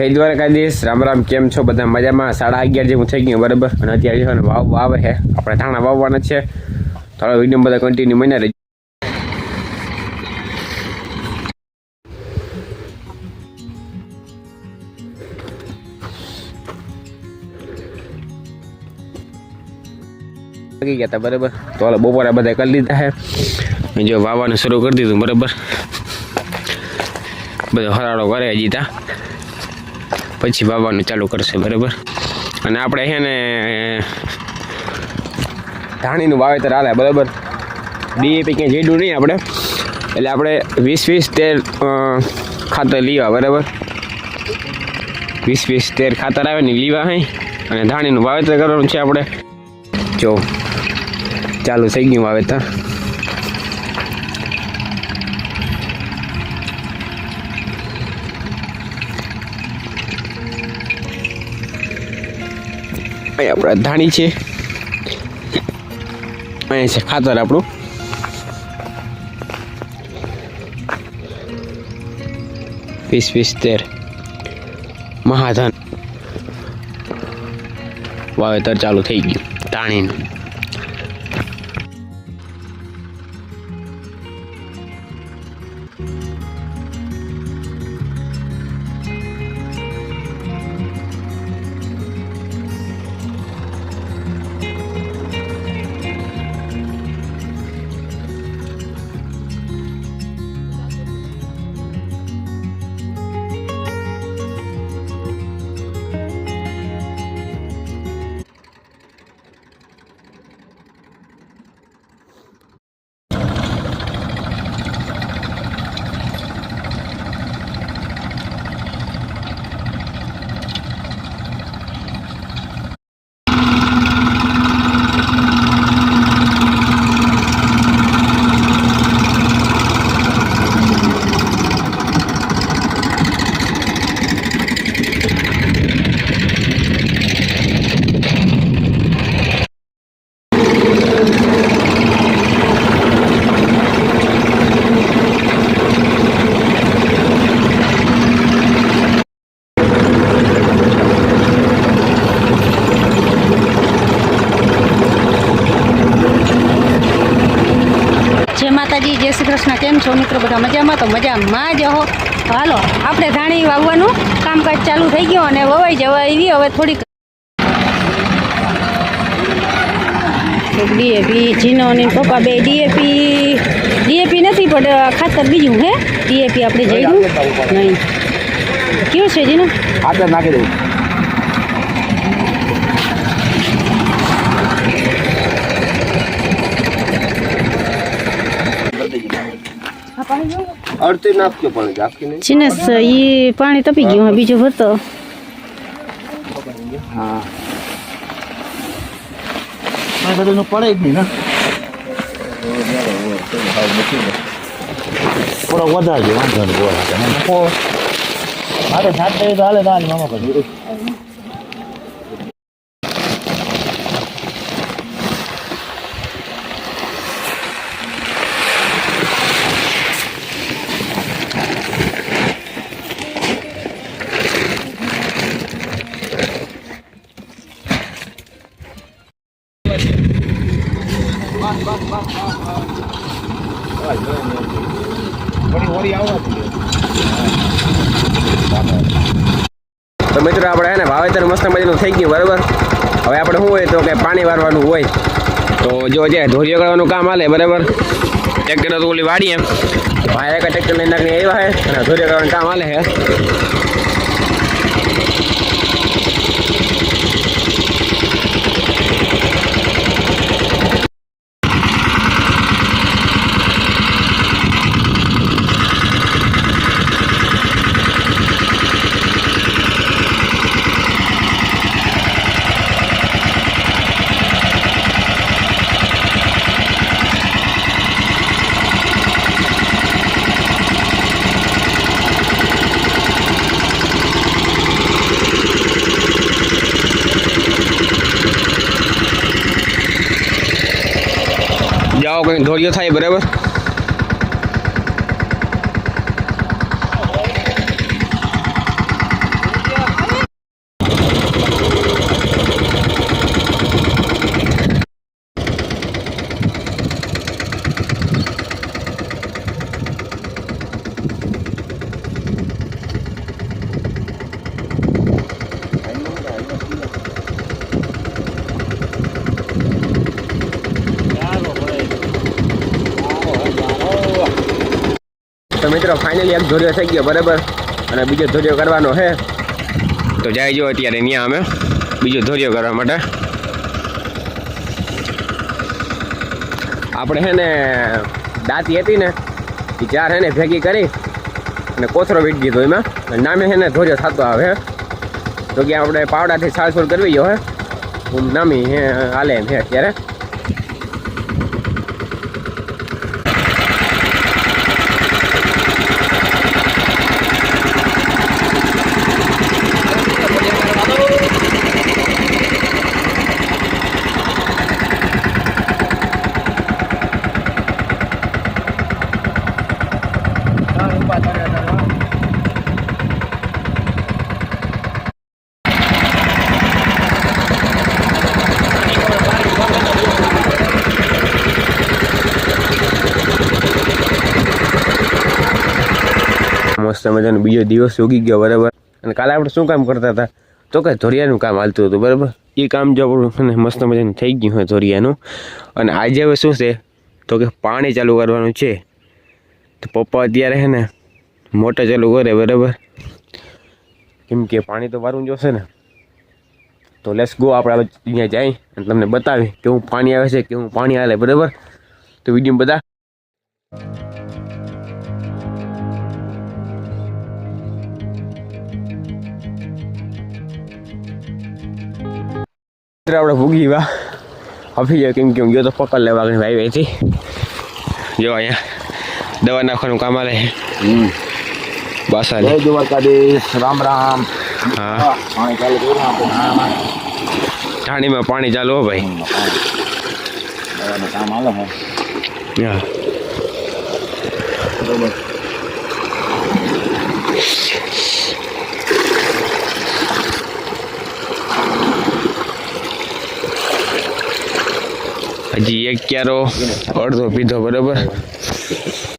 જય દ્વારકાધીશ, રામ રામ, કેમ છો? બધા મજામાં? સાડા અગિયાર જેવું થઈ ગયું, બરાબર? અને અત્યારે છે ને વાવ વાવે છે. આપણે ધાણા વાવવાના છે. થોડો વીડિયો બધા કન્ટિન્યુ મહિના રહી લાગી ગયા હતા બરાબર? તો હાલો બપોરે બધા કરી લીધા છે. જો વાવવાનું શરૂ કરી દીધું, બરાબર? બધો હરાળો કરે હજી તા. પછી વાવવાનું ચાલુ કરશે, બરાબર? અને આપણે છે ને, ધાણીનું વાવેતર હાલે, બરાબર? ડીએપી ક્યાંય જેડું નહીં આપણે. એટલે આપણે વીસ વીસ તેર ખાતર લીવા, બરાબર? વીસ વીસ તેર ખાતર આવે ને લીવા હઈ અને ધાણીનું વાવેતર કરવાનું છે આપણે. જો, ચાલુ થઈ ગયું વાવેતર. અહીં આપણા ધાણી છે. અહીંયા છે ખાતર આપણું. વીસ વીસ, તેર. મહાધન. વાવેતર ચાલુ થઈ ગયું. ધાણીનું. માતાજી જય શ્રી કૃષ્ણ કેમ છો મિત્રો? બધા મજામાં? તો મજામાં જ હો. હાલો આપણે ધાણી વાવવાનું કામકાજ ચાલુ થઈ ગયું અને વવાઈ જવા આવી. હવે થોડીક ડીએપી જીનો ને પપ્પા બે ડીએપી ડીએપી નથી પણ ખાતર બીજું હે. ડીએપી આપણે જઈ નહીં. કયું છે જીનો? ખાતર નાખી દઉં. અડધી નાખજો પાણી આખી નહીં. જીનસ એ પાણી તપી ગયું હા બીજો ભરતો હા. બધું પડે જ નહીં ને. થોડો વધારજો વાંધો નહીં મારે સાત તો હાલે ના મામા કરી આવવાથી તો મિત્રો આપણે હે ને વાવેતર મસ્ત મજાનું થઈ ગયું, બરાબર? હવે આપણે શું હોય તો કે પાણી વારવાનું હોય. તો જો જે ધોરીઓ કરવાનું કામ હાલે, બરાબર? ટ્રેક્ટર તો ઓલી વાડીએ. ભાઈ એક ટ્રેક્ટર લઈને આવ્યા છે અને ધોરીઓ કરવાનું કામ હાલે છે. જાઓ કંઈક ઢોળિયો થાય બરાબર? મિત્રો ફાઇનલી એક ધોર્યો થઈ ગયો, બરાબર? અને બીજો ધોર્યો કરવાનો છે. તો જાય જો અત્યારે ત્યાં અમે, બીજો ધોર્યો કરવા માટે. આપણે છે ને, દાંતી હતી ને, એ ચાર હે ને ભેગી કરી અને કોથરો વીટ દીધો એમાં. નામે છે ને ધોર્યો થતો આવે. તો કે આપણે પાવડાથી સાળસોળ કરવી જો હે. હું નામી હે, હાલે એમ છે અત્યારે. મસ્ત મજાનો બીજો દિવસ ઉગી ગયો, બરાબર? અને કાલે આપણે શું કામ કરતા હતા? તો કે ધોરિયાનું કામ હાલતું હતું, બરાબર? એ કામ જો આપણું મસ્ત મજાનું થઈ ગયું હોય ધોરિયાનું. અને આજે હવે શું છે? તો કે પાણી ચાલુ કરવાનું છે. તો પપ્પા અત્યારે છે ને મોટર ચાલુ કરે, બરાબર? કેમ કે પાણી તો વારવું જોશે ને. તો લેસ ગો આપણે અહીંયા જાય અને તમને બતાવી કેવું પાણી આવે છે કેવું પાણી હાલે, બરાબર? તો વીડિયો બધા મિત્ર આપણે ભૂગી વા હફી જાય કેમ કે હું ગયો તો પકડ લેવા આગળ ભાઈ ભાઈથી. જો અહીંયા દવા નાખવાનું કામ આલે. બસ જય દ્વારકાધીશ રામ રામ. હા. પાણી ચાલુ ઠાણીમાં પાણી ચાલુ હો ભાઈ. દવાનું કામ આલે હા. બરોબર. હજી એક ક્યારો અડધો પીધો બરાબર?